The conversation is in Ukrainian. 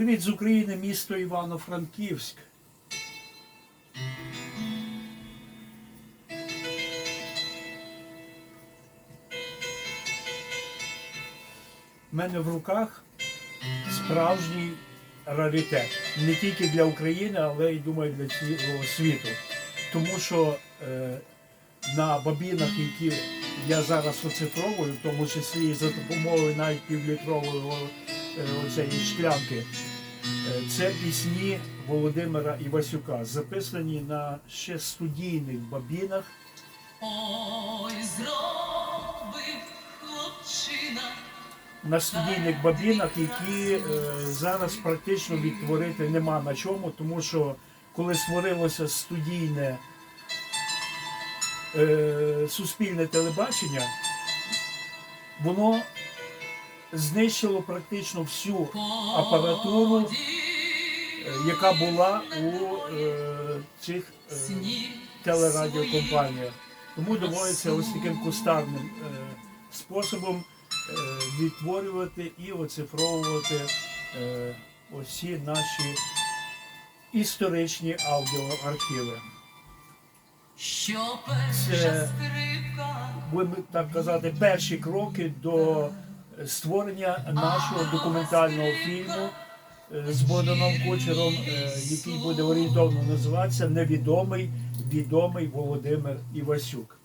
Привіт з України, місто Івано-Франківськ. У мене в руках справжній раритет. Не тільки для України, але й думаю для цілого світу. Тому що е, на бобінах, які я зараз оцифровую, в тому числі і за допомогою навіть півлітрової е, оцеї шклянки, е, це пісні Володимира Івасюка, записані на ще студійних бобінах. Ой, зробив хлопчина. на студійних бабінах, які е, зараз практично відтворити нема на чому, тому що коли створилося студійне е, суспільне телебачення, воно знищило практично всю апаратуру, е, яка була у е, цих е, телерадіокомпаніях. Тому доводиться ось таким кустарним е, способом е, відтворювати і оцифровувати е, усі наші історичні аудіоархіви. Це- Будемо так казати, перші кроки до створення нашого документального фільму е, з Богданом Кучером, е, який буде орієнтовно називатися Невідомий відомий Володимир Івасюк.